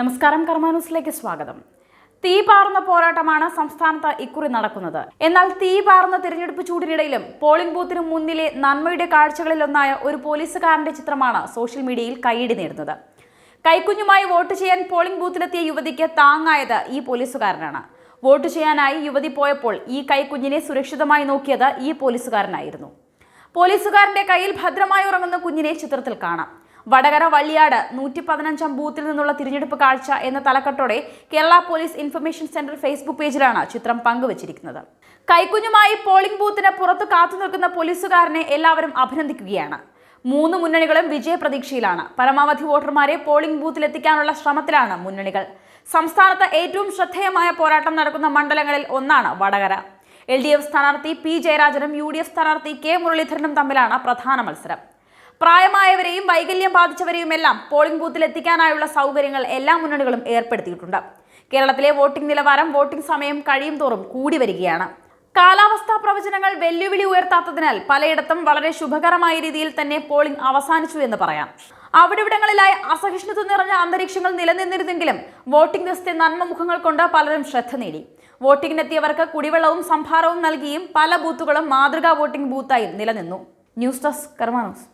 നമസ്കാരം കർമാനൂസിലേക്ക് സ്വാഗതം. തീ പാർന്ന പോരാട്ടമാണ് സംസ്ഥാനത്ത് ഇക്കുറി നടക്കുന്നത്. എന്നാൽ തീ പാർന്ന തിരഞ്ഞെടുപ്പ് ചൂടിനിടയിലും പോളിംഗ് ബൂത്തിനു മുന്നിലെ നന്മയുടെ കാഴ്ചകളിലൊന്നായ ഒരു പോലീസുകാരന്റെ ചിത്രമാണ് സോഷ്യൽ മീഡിയയിൽ കൈയടി നേടുന്നത്. കൈക്കുഞ്ഞുമായി വോട്ട് ചെയ്യാൻ പോളിംഗ് ബൂത്തിലെത്തിയ യുവതിക്ക് താങ്ങായത് ഈ പോലീസുകാരനാണ്. വോട്ട് ചെയ്യാനായി യുവതി പോയപ്പോൾ ഈ കൈക്കുഞ്ഞിനെ സുരക്ഷിതമായി നോക്കിയത് ഈ പോലീസുകാരനായിരുന്നു. പോലീസുകാരന്റെ കയ്യിൽ ഭദ്രമായി ഉറങ്ങുന്ന കുഞ്ഞിനെ ചിത്രത്തിൽ കാണാം. വടകര വള്ളിയാട് നൂറ്റി പതിനഞ്ചാം ബൂത്തിൽ നിന്നുള്ള തിരഞ്ഞെടുപ്പ് കാഴ്ച എന്ന തലക്കെട്ടോടെ Kerala police information centre Facebook പേജിലാണ് ചിത്രം പങ്കുവച്ചിരിക്കുന്നത്. കൈക്കുഞ്ഞുമായി പോളിംഗ് ബൂത്തിന് പുറത്ത് കാത്തു നിൽക്കുന്ന പോലീസുകാരനെ എല്ലാവരും അഭിനന്ദിക്കുകയാണ്. മൂന്ന് മുന്നണികളും വിജയപ്രതീക്ഷയിലാണ്. പരമാവധി വോട്ടർമാരെ പോളിംഗ് ബൂത്തിലെത്തിക്കാനുള്ള ശ്രമത്തിലാണ് മുന്നണികൾ. സംസ്ഥാനത്ത് ഏറ്റവും ശ്രദ്ധേയമായ പോരാട്ടം നടക്കുന്ന മണ്ഡലങ്ങളിൽ ഒന്നാണ് വടകര. എൽ ഡി എഫ് സ്ഥാനാർത്ഥി പി ജയരാജനും യു ഡി എഫ് സ്ഥാനാർത്ഥി കെ മുരളീധരനും തമ്മിലാണ് പ്രധാന മത്സരം. പ്രായമായവരെയും വൈകല്യം ബാധിച്ചവരെയും എല്ലാം പോളിംഗ് ബൂത്തിൽ എത്തിക്കാനായുള്ള സൗകര്യങ്ങൾ എല്ലാ മുന്നണികളും ഏർപ്പെടുത്തിയിട്ടുണ്ട്. കേരളത്തിലെ വോട്ടിംഗ് നിലവാരം വോട്ടിംഗ് സമയം കഴിയും തോറും കൂടി വരികയാണ്. കാലാവസ്ഥാ പ്രവചനങ്ങൾ വെല്ലുവിളി ഉയർത്താത്തതിനാൽ പലയിടത്തും വളരെ ശുഭകരമായ രീതിയിൽ തന്നെ പോളിംഗ് അവസാനിച്ചു എന്ന് പറയാം. അവിടിവിടങ്ങളിലായി അസഹിഷ്ണുത നിറഞ്ഞ അന്തരീക്ഷങ്ങൾ നിലനിന്നിരുന്നെങ്കിലും വോട്ടിംഗ് ദിവസത്തെ നന്മമുഖങ്ങൾ കൊണ്ട് പലരും ശ്രദ്ധ നേടി. വോട്ടിംഗിനെത്തിയവർക്ക് കുടിവെള്ളവും സംഭാരവും നൽകിയും പല ബൂത്തുകളും മാതൃകാ വോട്ടിംഗ് ബൂത്തായും നിലനിന്നു. News desk കർമാനോസ്